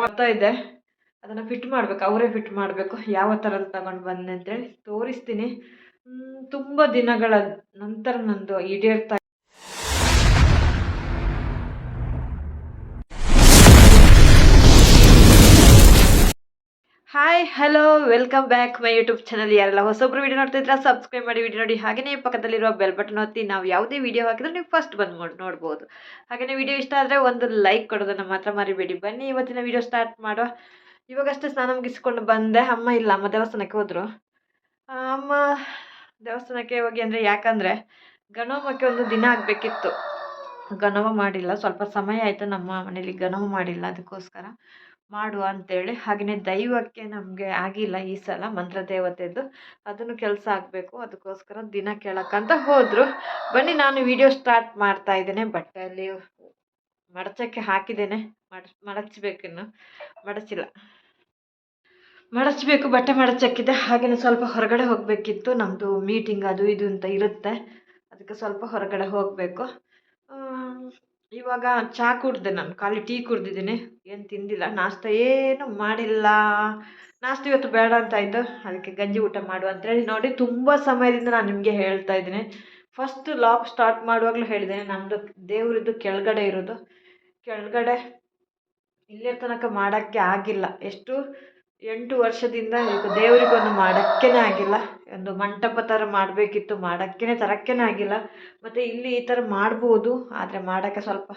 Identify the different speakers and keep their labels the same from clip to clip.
Speaker 1: ಬರ್ತಾ ಇದೆ. ಅದನ್ನ ಫಿಟ್ ಮಾಡಬೇಕು ಅವರೇ ಫಿಟ್ ಮಾಡಬೇಕು. ಯಾವ ಥರದ್ದು ತಗೊಂಡ್ ಬಂದೆ ಅಂತೇಳಿ ತೋರಿಸ್ತೀನಿ. ಹ್ಮ್ ತುಂಬ ದಿನಗಳ ನಂತರ ನಂದು ಈಡೇರ್ತಾ hi hello welcome back my YouTube channel ಯಾರೆಲ್ಲ ಹೊಸೊಬ್ರು ವಿಡಿಯೋ ನೋಡ್ತಿದ್ರೆ ಸಬ್ಸ್ಕ್ರೈಬ್ ಮಾಡಿ ವಿಡಿಯೋ ನೋಡಿ. ಹಾಗೆಯೇ ಪಕ್ಕದಲ್ಲಿರುವ ಬೆಲ್ ಬಟನ್ ಒತ್ತಿ ನಾವು ಯಾವುದೇ ವಿಡಿಯೋ ಹಾಕಿದ್ರೆ ನೀವು ಫಸ್ಟ್ ಬಂದು ನೋಡಿ ನೋಡ್ಬೋದು. ಹಾಗೆಯೇ ವಿಡಿಯೋ ಇಷ್ಟ ಆದರೆ ಒಂದು ಲೈಕ್ ಕೊಡೋದನ್ನು ಮಾತ್ರ ಮರಿಬೇಡಿ. ಬನ್ನಿ, ಇವತ್ತಿನ ವಿಡಿಯೋ ಸ್ಟಾರ್ಟ್ ಮಾಡುವ. ಇವಾಗಷ್ಟೇ ಸ್ನಾನ ಮುಗಿಸ್ಕೊಂಡು ಬಂದೆ. ಅಮ್ಮ ಇಲ್ಲ, ಅಮ್ಮ ದೇವಸ್ಥಾನಕ್ಕೆ ಹೋದರು. ಅಮ್ಮ ದೇವಸ್ಥಾನಕ್ಕೆ ಹೋಗಿ ಅಂದರೆ ಯಾಕಂದರೆ ಗಣೋಮಕ್ಕೆ ಒಂದು ದಿನ ಆಗಬೇಕಿತ್ತು. ಗಣವ ಮಾಡಿಲ್ಲ, ಸ್ವಲ್ಪ ಸಮಯ ಆಯಿತು ನಮ್ಮ ಮನೇಲಿ ಗಣವ ಮಾಡಿಲ್ಲ ಅದಕ್ಕೋಸ್ಕರ. ಮಾಡುವ ಅಂತೇಳಿ. ಹಾಗೆಯೇ ದೈವಕ್ಕೆ ನಮಗೆ ಆಗಿಲ್ಲ ಈ ಸಲ ಮಂತ್ರ ದೇವತೆದು ಅದನ್ನು ಕೆಲಸ ಆಗಬೇಕು. ಅದಕ್ಕೋಸ್ಕರ ದಿನ ಕೇಳೋಕ್ಕಂತ ಹೋದರು. ಬನ್ನಿ, ನಾನು ವಿಡಿಯೋ ಸ್ಟಾರ್ಟ್ ಮಾಡ್ತಾ ಇದ್ದೇನೆ. ಬಟ್ಟೆಯಲ್ಲಿ ಮಡಚಕ್ಕೆ ಹಾಕಿದ್ದೇನೆ. ಮಡ ಮಡಚಬೇಕಿನ್ನು ಮಡಚಿಲ್ಲ. ಮಡಚಬೇಕು, ಬಟ್ಟೆ ಮಡಚಕ್ಕಿದೆ. ಹಾಗೆಯೇ ಸ್ವಲ್ಪ ಹೊರಗಡೆ ಹೋಗಬೇಕಿತ್ತು. ನಮ್ಮದು ಮೀಟಿಂಗ್ ಅದು ಇದು ಅಂತ ಇರುತ್ತೆ. ಅದಕ್ಕೆ ಸ್ವಲ್ಪ ಹೊರಗಡೆ ಹೋಗಬೇಕು. ಇವಾಗ ಚಹಾ ಕುಡ್ದೆ ನಾನು, ಖಾಲಿ ಟೀ ಕುಡ್ದಿದ್ದೀನಿ, ಏನು ತಿಂದಿಲ್ಲ, ನಾಷ್ಟ ಏನು ಮಾಡಿಲ್ಲ. ನಾಷ್ಟ ಇವತ್ತು ಬೇಡ ಅಂತ ಆಯಿತು, ಅದಕ್ಕೆ ಗಂಜಿ ಊಟ ಮಾಡುವ ಅಂತೇಳಿ ನೋಡಿ, ತುಂಬ ಸಮಯದಿಂದ ನಾನು ನಿಮಗೆ ಹೇಳ್ತಾ ಇದ್ದೀನಿ. ಫಸ್ಟ್ ಲಾಕ್ ಸ್ಟಾರ್ಟ್ ಮಾಡುವಾಗಲೂ ಹೇಳಿದ್ದೇನೆ ನಮ್ಮದು ದೇವರಿದ್ದು ಕೆಳಗಡೆ ಇರೋದು. ಕೆಳಗಡೆ ಇಲ್ಲಿಯ ತನಕ ಮಾಡೋಕ್ಕೆ ಆಗಿಲ್ಲ. ಎಷ್ಟು ಎಂಟು ವರ್ಷದಿಂದ ಈಗ ದೇವರಿಗೊಂದು ಮಾಡೋಕ್ಕೇನೆ ಆಗಿಲ್ಲ. ಒಂದು ಮಂಟಪ ಥರ ಮಾಡಬೇಕಿತ್ತು ಮಾಡೋಕ್ಕೇ ತರಕ್ಕೇನೆ ಆಗಿಲ್ಲ. ಮತ್ತು ಇಲ್ಲಿ ಈ ಥರ ಮಾಡ್ಬೋದು, ಆದರೆ ಮಾಡೋಕ್ಕೆ ಸ್ವಲ್ಪ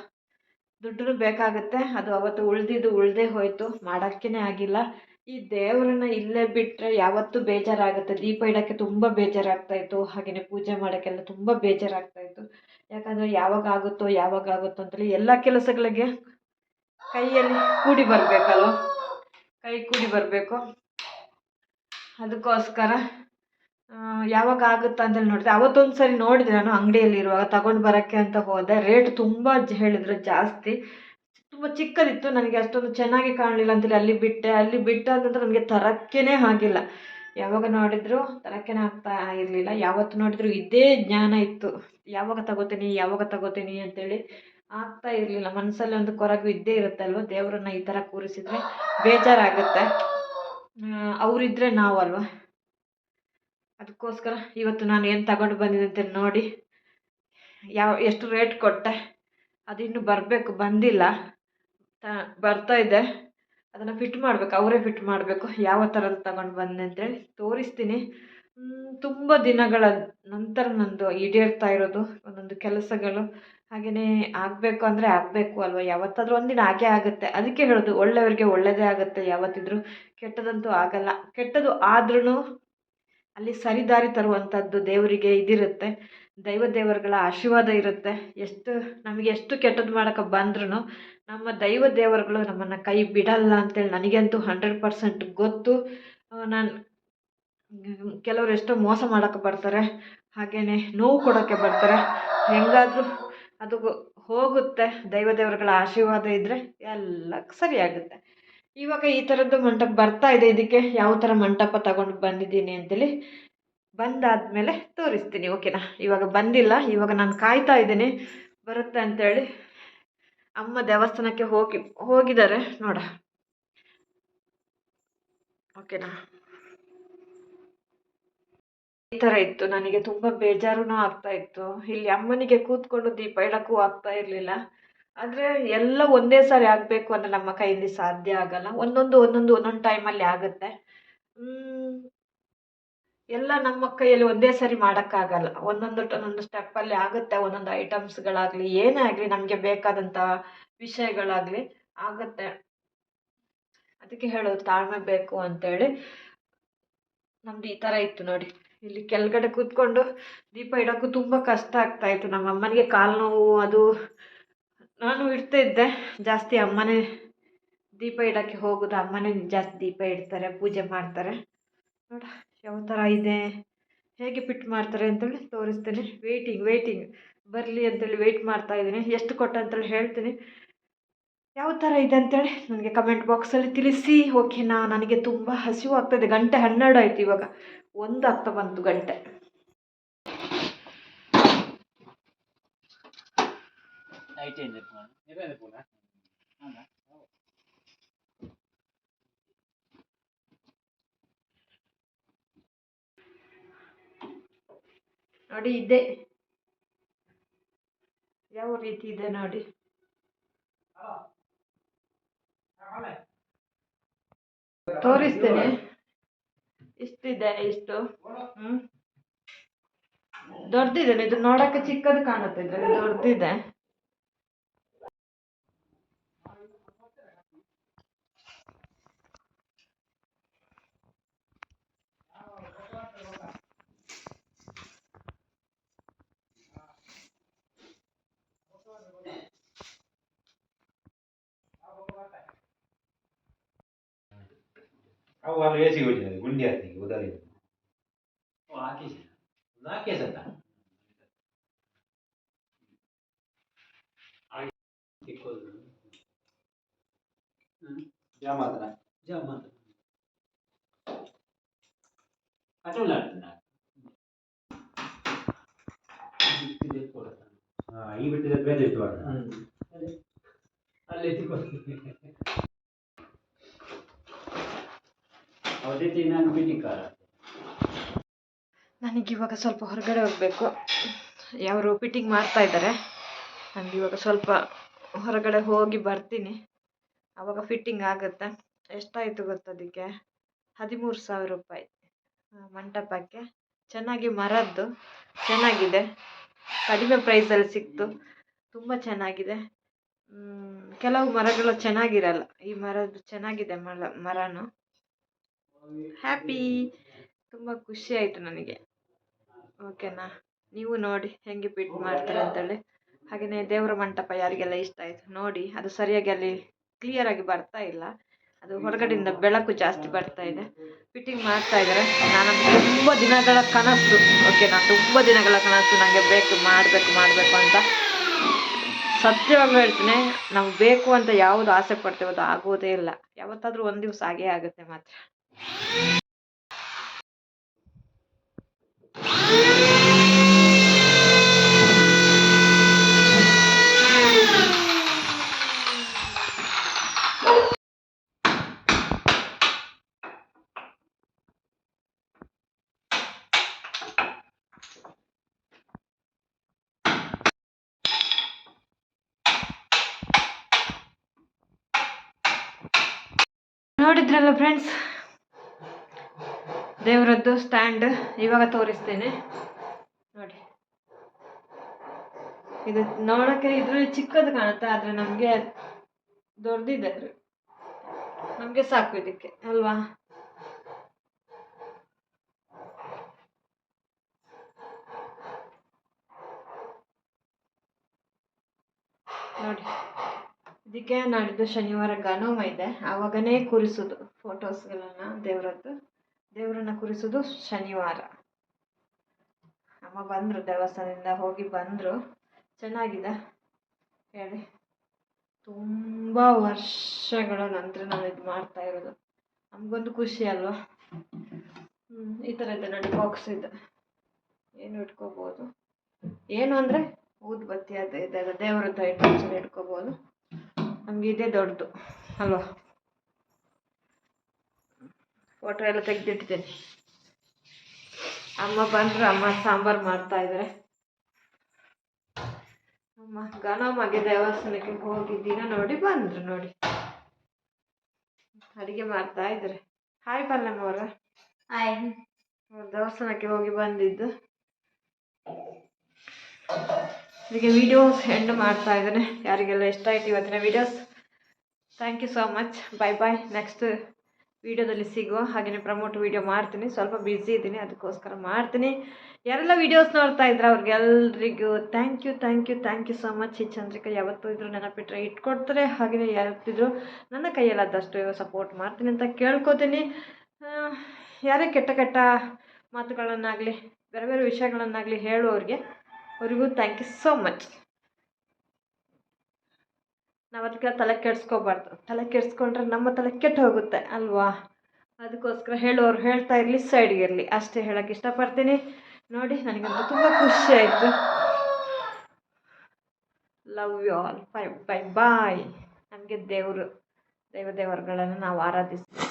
Speaker 1: ದುಡ್ಡು ಬೇಕಾಗುತ್ತೆ. ಅದು ಅವತ್ತು ಉಳಿದಿದ್ದು ಉಳಿದೇ ಹೋಯಿತು ಮಾಡೋಕ್ಕೇ ಆಗಿಲ್ಲ. ಈ ದೇವರನ್ನ ಇಲ್ಲೇ ಬಿಟ್ಟರೆ ಯಾವತ್ತೂ ಬೇಜಾರಾಗುತ್ತೆ. ದೀಪ ಇಡೋಕ್ಕೆ ತುಂಬ ಬೇಜಾರಾಗ್ತಾಯಿತ್ತು ಹಾಗೆಯೇ ಪೂಜೆ ಮಾಡೋಕ್ಕೆಲ್ಲ ತುಂಬ ಬೇಜಾರಾಗ್ತಾಯಿತ್ತು ಯಾಕಂದರೆ ಯಾವಾಗ ಆಗುತ್ತೋ ಯಾವಾಗ ಆಗುತ್ತೋ ಅಂತೇಳಿ ಎಲ್ಲ ಕೆಲಸಗಳಿಗೆ ಕೈಯಲ್ಲಿ ಕೂಡಿ ಬರಬೇಕಲ್ವ? ಕೈ ಕೂಡಿ ಬರಬೇಕು. ಅದಕ್ಕೋಸ್ಕರ ಯಾವಾಗ ಆಗುತ್ತಾ ಅಂತೇಳಿ ನೋಡಿದೆ. ಅವತ್ತೊಂದು ಸರಿ ನೋಡಿದೆ ನಾನು ಅಂಗಡಿಯಲ್ಲಿ ಇರುವಾಗ, ತಗೊಂಡು ಬರೋಕ್ಕೆ ಅಂತ ಹೋದೆ. ರೇಟ್ ತುಂಬ ಹೇಳಿದ್ರು ಜಾಸ್ತಿ. ತುಂಬ ಚಿಕ್ಕದಿತ್ತು, ನನಗೆ ಅಷ್ಟೊಂದು ಚೆನ್ನಾಗಿ ಕಾಣಲಿಲ್ಲ ಅಂತೇಳಿ ಅಲ್ಲಿ ಬಿಟ್ಟೆ. ಅಲ್ಲಿ ಬಿಟ್ಟೆ ಅಂತಂದ್ರೆ ನನಗೆ ತರಕ್ಕೇ ಆಗಿಲ್ಲ. ಯಾವಾಗ ನೋಡಿದ್ರು ತರಕ್ಕೇನೆ ಆಗ್ತಾ ಇರಲಿಲ್ಲ. ಯಾವತ್ತು ನೋಡಿದ್ರು ಇದೇ ಜ್ಞಾನ ಇತ್ತು. ಯಾವಾಗ ತಗೋತೀನಿ ಯಾವಾಗ ತಗೋತೀನಿ ಅಂತೇಳಿ ಆಗ್ತಾ ಇರಲಿಲ್ಲ. ಮನಸ್ಸಲ್ಲಿ ಒಂದು ಕೊರಗು ಇದ್ದೇ ಇರುತ್ತಲ್ವ? ದೇವರನ್ನ ಈ ಥರ ಕೂರಿಸಿದ್ರೆ ಬೇಜಾರಾಗುತ್ತೆ. ಅವರಿದ್ದರೆ ನಾವಲ್ವ? ಅದಕ್ಕೋಸ್ಕರ ಇವತ್ತು ನಾನು ಏನು ತಗೊಂಡು ಬಂದಿದ್ದೆ ಅಂತ ನೋಡಿ, ಯಾವ, ಎಷ್ಟು ರೇಟ್ ಕೊಟ್ಟೆ. ಅದಿನ್ನು ಬರಬೇಕು, ಬಂದಿಲ್ಲ. ಬರ್ತಾ ಇದೆ. ಅದನ್ನು ಫಿಟ್ ಮಾಡಬೇಕು, ಅವರೇ ಫಿಟ್ ಮಾಡಬೇಕು. ಯಾವ ಥರದ್ದು ತಗೊಂಡು ಬಂದೆ ಅಂತೇಳಿ ತೋರಿಸ್ತೀನಿ. ತುಂಬ ದಿನಗಳ ನಂತರ ನಂದು ಈಡೇರ್ತಾ ಇರೋದು ಒಂದೊಂದು ಕೆಲಸಗಳು. ಹಾಗೆಯೇ ಆಗಬೇಕು ಅಂದರೆ ಆಗಬೇಕು ಅಲ್ವಾ? ಯಾವತ್ತಾದ್ರೂ ಒಂದಿನ ಆಗೇ ಆಗುತ್ತೆ. ಅದಕ್ಕೆ ಹೇಳೋದು, ಒಳ್ಳೆಯವರಿಗೆ ಒಳ್ಳೆಯದೇ ಆಗುತ್ತೆ. ಯಾವತ್ತಿದ್ರೂ ಕೆಟ್ಟದಂತೂ ಆಗಲ್ಲ. ಕೆಟ್ಟದು ಆದ್ರೂ ಅಲ್ಲಿ ಸರಿದಾರಿ ತರುವಂಥದ್ದು ದೇವರಿಗೆ ಇದಿರುತ್ತೆ. ದೈವ ದೇವರುಗಳ ಆಶೀರ್ವಾದ ಇರುತ್ತೆ. ಎಷ್ಟು, ನಮಗೆ ಎಷ್ಟು ಕೆಟ್ಟದ್ದು ಮಾಡೋಕೆ ಬಂದ್ರೂ ನಮ್ಮ ದೈವ ದೇವರುಗಳು ನಮ್ಮನ್ನು ಕೈ ಬಿಡಲ್ಲ ಅಂತೇಳಿ ನನಗಂತೂ ಹಂಡ್ರೆಡ್ ಪರ್ಸೆಂಟ್ ಗೊತ್ತು. ನಾನು ಕೆಲವರು ಎಷ್ಟೋ ಮೋಸ ಮಾಡೋಕ್ಕೆ ಬರ್ತಾರೆ. ಹಾಗೆಯೇ ನೋವು ಕೊಡೋಕ್ಕೆ ಬರ್ತಾರೆ. ಹೆಂಗಾದರೂ ಅದು ಹೋಗುತ್ತೆ. ದೈವ ದೇವರುಗಳ ಆಶೀರ್ವಾದ ಇದ್ದರೆ ಎಲ್ಲ ಸರಿಯಾಗುತ್ತೆ. ಇವಾಗ ಈ ಥರದ್ದು ಮಂಟಪ ಬರ್ತಾ ಇದೆ. ಇದಕ್ಕೆ ಯಾವ ಥರ ಮಂಟಪ ತಗೊಂಡು ಬಂದಿದ್ದೀನಿ ಅಂತೇಳಿ ಬಂದಾದಮೇಲೆ ತೋರಿಸ್ತೀನಿ. ಓಕೆನಾ? ಇವಾಗ ಬಂದಿಲ್ಲ. ಇವಾಗ ನಾನು ಕಾಯ್ತಾ ಇದ್ದೀನಿ. ಬರುತ್ತೆ ಅಂತೇಳಿ ಅಮ್ಮ ದೇವಸ್ಥಾನಕ್ಕೆ ಹೋಗಿ, ಹೋಗಿದ್ದಾರೆ. ನೋಡ. ಓಕೆನಾ? ಈ ಥರ ಇತ್ತು. ನನಗೆ ತುಂಬ ಬೇಜಾರೂ ಆಗ್ತಾ ಇತ್ತು. ಇಲ್ಲಿ ಅಮ್ಮನಿಗೆ ಕೂತ್ಕೊಂಡು ದೀಪ ಇಡಕ್ಕೂ ಆಗ್ತಾ ಇರಲಿಲ್ಲ. ಆದರೆ ಎಲ್ಲ ಒಂದೇ ಸಾರಿ ಆಗಬೇಕು ಅಂದರೆ ನಮ್ಮ ಕೈಯಲ್ಲಿ ಸಾಧ್ಯ ಆಗಲ್ಲ. ಒಂದೊಂದು ಒಂದೊಂದು ಒಂದೊಂದು ಟೈಮಲ್ಲಿ ಆಗುತ್ತೆ. ಎಲ್ಲ ನಮ್ಮ ಕೈಯಲ್ಲಿ ಒಂದೇ ಸರಿ ಮಾಡೋಕ್ಕಾಗಲ್ಲ. ಒಂದೊಂದು ಒಂದೊಂದು ಸ್ಟೆಪ್ಪಲ್ಲಿ ಆಗುತ್ತೆ. ಒಂದೊಂದು ಐಟಮ್ಸ್ಗಳಾಗಲಿ ಏನೇ ಆಗಲಿ, ನಮಗೆ ಬೇಕಾದಂಥ ವಿಷಯಗಳಾಗಲಿ ಆಗುತ್ತೆ. ಅದಕ್ಕೆ ಹೇಳೋದು ತಾಳ್ಮೆ ಬೇಕು ಅಂತೇಳಿ. ನಮ್ದು ಈ ಥರ ಇತ್ತು ನೋಡಿ. ಇಲ್ಲಿ ಕೆಳಗಡೆ ಕೂತ್ಕೊಂಡು ದೀಪ ಇಡೋಕ್ಕೂ ತುಂಬ ಕಷ್ಟ ಆಗ್ತಾಯಿತ್ತು ನಮ್ಮ ಅಮ್ಮನಿಗೆ ಕಾಲು ನೋವು ಅದು ನಾನು ಇಡ್ತಾ ಇದ್ದೆ. ಜಾಸ್ತಿ ಅಮ್ಮನೇ ದೀಪ ಇಡೋಕ್ಕೆ ಹೋಗೋದು, ಅಮ್ಮನೇ ಜಾಸ್ತಿ ದೀಪ ಇಡ್ತಾರೆ, ಪೂಜೆ ಮಾಡ್ತಾರೆ. ನೋಡ, ಯಾವ ಥರ ಇದೆ, ಹೇಗೆ ಫಿಟ್ ಮಾಡ್ತಾರೆ ಅಂತೇಳಿ ತೋರಿಸ್ತೀನಿ. ವೆಯ್ಟಿಂಗ್ ವೆಯ್ಟಿಂಗ್ ಬರಲಿ ಅಂತೇಳಿ ವೆಯ್ಟ್ ಮಾಡ್ತಾ ಇದ್ದೀನಿ. ಎಷ್ಟು ಕೊಟ್ಟ ಅಂತೇಳಿ ಹೇಳ್ತೀನಿ. ಯಾವ ಥರ ಇದೆ ಅಂತೇಳಿ ನನಗೆ ಕಮೆಂಟ್ ಬಾಕ್ಸಲ್ಲಿ ತಿಳಿಸಿ. ಓಕೆನಾ ನನಗೆ ತುಂಬ ಹಸಿವು ಆಗ್ತಾಯಿದೆ ಗಂಟೆ ಹನ್ನೆರಡು ಆಯಿತು ಇವಾಗ. ಒಂದು ಹತ್ತೊಂಬತ್ತು ಬಂತು ಗಂಟೆ ನೋಡಿ? ಇದೆ. ಯಾವ ರೀತಿ ಇದೆ ನೋಡಿ. ತೋರಿಸ್ತೇನೆ. ಇಷ್ಟಿದೆ ಇಷ್ಟು. ಹ್ಮ್. ದೊಡ್ಡದಿದೆ ಇದು ನೋಡಕ್ಕೆ ಚಿಕ್ಕದು ಕಾಣುತ್ತೆ ಇದ್ರಲ್ಲಿ ದೊಡ್ಡದಿದೆ
Speaker 2: ಅವು ಅಲ್ಲಿ ಎಸಿ ಹೋಗಿದ್ದಾರೆ ಗುಂಡಿ ಹಾಕಿ ಉದಾರಿ
Speaker 3: ಹಾಕಿಸಿ.
Speaker 2: ನಾಲ್ಕೇ ಸತ್ತ
Speaker 3: ಕಟೋಲ
Speaker 2: ಈ ಬಿಟ್ಟಿದ್ರೆ ಬೇರೆ ಇತ್ತು ಅಲ್ಲಿ
Speaker 3: ಅಲ್ಲಿ ಅವತ್ತೇ ನಾನು ಪಿಟಿಕಾರ
Speaker 1: ನನಗೆ ಇವಾಗ ಸ್ವಲ್ಪ ಹೊರಗಡೆ ಹೋಗಬೇಕು. ಯಾರು ಫಿಟ್ಟಿಂಗ್ ಮಾಡ್ತಾ ಇದ್ದಾರೆ. ನನಗಿವಾಗ ಸ್ವಲ್ಪ ಹೊರಗಡೆ ಹೋಗಿ ಬರ್ತೀನಿ. ಅವಾಗ ಫಿಟ್ಟಿಂಗ್ ಆಗುತ್ತೆ. ಎಷ್ಟಾಯಿತು ಗೊತ್ತದಕ್ಕೆ ಹದಿಮೂರು ಸಾವಿರ ರೂಪಾಯಿ. ಮಂಟಪಕ್ಕೆ. ಚೆನ್ನಾಗಿ ಮರದ್ದು. ಚೆನ್ನಾಗಿದೆ. ಕಡಿಮೆ ಪ್ರೈಸಲ್ಲಿ ಸಿಕ್ತು. ತುಂಬ ಚೆನ್ನಾಗಿದೆ. ಕೆಲವು ಮರಗಳು ಚೆನ್ನಾಗಿರಲ್ಲ. ಈ ಮರದ್ದು ಚೆನ್ನಾಗಿದೆ ಮರ ಮರನು. ಹ್ಯಾಪಿ ತುಂಬ ಖುಷಿ ಆಯಿತು ನನಗೆ. ಓಕೆನಾ? ನೀವು ನೋಡಿ ಹೆಂಗೆ ಫಿಟ್ ಮಾಡ್ತಾರೆ ಅಂತೇಳಿ. ಹಾಗೆಯೇ ದೇವರ ಮಂಟಪ ಯಾರಿಗೆಲ್ಲ ಇಷ್ಟ ಆಯಿತು ನೋಡಿ. ಅದು ಸರಿಯಾಗಿ ಅಲ್ಲಿ ಕ್ಲಿಯರಾಗಿ ಬರ್ತಾ ಇಲ್ಲ. ಅದು ಹೊರಗಡೆಯಿಂದ ಬೆಳಕು ಜಾಸ್ತಿ ಬರ್ತಾ ಇದೆ. ಫಿಟ್ಟಿಂಗ್ ಮಾಡ್ತಾ ಇದ್ದಾರೆ. ನಾನು ತುಂಬ ದಿನಗಳ ಕನಸು. ಓಕೆನಾ? ತುಂಬ ದಿನಗಳ ಕನಸು ನನಗೆ ಬೇಕು, ಮಾಡಬೇಕು ಮಾಡಬೇಕು ಅಂತ. ಸತ್ಯವಾಗಿ ಹೇಳ್ತೀನಿ, ನಾವು ಬೇಕು ಅಂತ ಯಾವುದು ಆಸೆ ಪಡ್ತೇವೆ ಅದು ಆಗೋದೇ ಇಲ್ಲ. ಯಾವತ್ತಾದರೂ ಒಂದು ದಿವಸ ಆಗೇ ಆಗುತ್ತೆ ಮಾತ್ರ. ನೋಡಿದ್ರಲ್ಲ ಫ್ರೆಂಡ್ಸ್ ದೇವರದ್ದು ಸ್ಟ್ಯಾಂಡ್ ಇವಾಗ ತೋರಿಸ್ತೇನೆ. ನೋಡಿ. ಇದು ನೋಡಕ್ಕೆ ಇದ್ರಲ್ಲಿ ಚಿಕ್ಕದು ಕಾಣುತ್ತೆ, ಆದ್ರೆ ನಮಗೆ ದೊಡ್ಡದಿದೆ ನಮಗೆ ಸಾಕು ಇದಕ್ಕೆ, ಅಲ್ವಾ? ನೋಡಿ. ಇದಕ್ಕೆ ನಾಡಿದ್ದು ಶನಿವಾರ ಗನೋಮ ಇದೆ. ಆವಾಗನೇ ಕೂರಿಸೋದು ಫೋಟೋಸ್ಗಳನ್ನು ದೇವರದ್ದು. ದೇವರನ್ನ ಕೂರಿಸೋದು ಶನಿವಾರ. ಅಮ್ಮ ಬಂದರು, ದೇವಸ್ಥಾನದಿಂದ ಹೋಗಿ ಬಂದರು. ಚೆನ್ನಾಗಿದೆ. ಹೇಳಿ. ತುಂಬ ವರ್ಷಗಳ ನಂತರ ನಾನು ಇದು ಮಾಡ್ತಾ ಇರೋದು. ನಮಗೊಂದು ಖುಷಿ ಅಲ್ವಾ? ಈ ಥರ ಇದೆ ನೋಡಿ ಬಾಕ್ಸ್ ಇದೆ. ಏನು ಇಟ್ಕೋಬೋದು? ಏನು ಅಂದರೆ ಊದುಬತ್ತಿ ಅದು ಇದೆ ಅದು ದೇವರದ್ದು ಐಟಮ್ಸ್ ಇಟ್ಕೋಬೋದು. ನಮಗೆ ಇದೇ ದೊಡ್ಡದು. ಅಲ್ವಾ? ಫೋಟೋ ಎಲ್ಲ ತೆಗೆದಿಟ್ಟಿದ್ದೇನೆ. ಅಮ್ಮ ಬಂದರು ಅಮ್ಮ ಸಾಂಬಾರು ಮಾಡ್ತಾ ಇದ್ದಾರೆ ಅಮ್ಮ ಗಣಮಗೆ ದೇವಸ್ಥಾನಕ್ಕೆ ಹೋಗಿ ದಿನ ನೋಡಿ ಬಂದರು ನೋಡಿ. ಅಡಿಗೆ ಮಾಡ್ತಾ ಇದ್ದಾರೆ ಹಾಯ್ ಪಲ್ಲಮ್ಮ ಅವರ.
Speaker 4: ಹಾಯ್
Speaker 1: ದೇವಸ್ಥಾನಕ್ಕೆ ಹೋಗಿ ಬಂದಿದ್ದು. ಅದಕ್ಕೆ ವಿಡಿಯೋಸ್ ಎಂಡ್ ಮಾಡ್ತಾ ಇದ್ದೇನೆ ಯಾರಿಗೆಲ್ಲ ಇಷ್ಟ ಆಯ್ತು ಇವತ್ತಿನ videos thank you so much bye bye next ವಿಡಿಯೋದಲ್ಲಿ ಸಿಗುವ ಹಾಗೆಯೇ ಪ್ರಮೋಟ್ ವಿಡಿಯೋ ಮಾಡ್ತೀನಿ. ಸ್ವಲ್ಪ ಬ್ಯುಸಿ ಇದ್ದೀನಿ, ಅದಕ್ಕೋಸ್ಕರ ಮಾಡ್ತೀನಿ. ಯಾರೆಲ್ಲ ವಿಡಿಯೋಸ್ ನೋಡ್ತಾ ಇದ್ರೆ ಅವ್ರಿಗೆಲ್ರಿಗೂ thank you thank you thank you so much ಈ ಚಂದ್ರಿಕಾ ಯಾವತ್ತೂ ಇದ್ರು ನೆನಪಿಟ್ಟರೆ ಇಟ್ಕೊಡ್ತಾರೆ. ಹಾಗೆಯೇ ಯಾವತ್ತಿದ್ರು ನನ್ನ ಕೈಯಲ್ಲಾದಷ್ಟು ಸಪೋರ್ಟ್ ಮಾಡ್ತೀನಿ ಅಂತ ಕೇಳ್ಕೊತೀನಿ. ಯಾರೇ ಕೆಟ್ಟ ಕೆಟ್ಟ ಮಾತುಗಳನ್ನಾಗಲಿ, ಬೇರೆ ಬೇರೆ ವಿಷಯಗಳನ್ನಾಗಲಿ ಹೇಳುವವ್ರಿಗೆ ಅವರಿಗೂ ಥ್ಯಾಂಕ್ ಯು ಸೋ ಮಚ್ ನಾವು ಅದಕ್ಕೆ ತಲೆ ಕೆಡಿಸ್ಕೋಬಾರ್ದು. ತಲೆ ಕೆಡಿಸ್ಕೊಂಡ್ರೆ ನಮ್ಮ ತಲೆ ಕೆಟ್ಟು ಹೋಗುತ್ತೆ, ಅಲ್ವಾ? ಅದಕ್ಕೋಸ್ಕರ ಹೇಳೋರು ಹೇಳ್ತಾ ಇರಲಿ ಸೈಡ್ಗೆ ಇರಲಿ. ಅಷ್ಟೇ ಹೇಳೋಕ್ಕೆ ಇಷ್ಟಪಡ್ತೀನಿ. ನೋಡಿ, ನನಗಂತೂ ತುಂಬ ಖುಷಿ ಆಯಿತು. Love you all bye bye bye ನಮಗೆ ದೇವರು, ದೈವ ದೇವರುಗಳನ್ನು ನಾವು ಆರಾಧಿಸ್ತೀವಿ.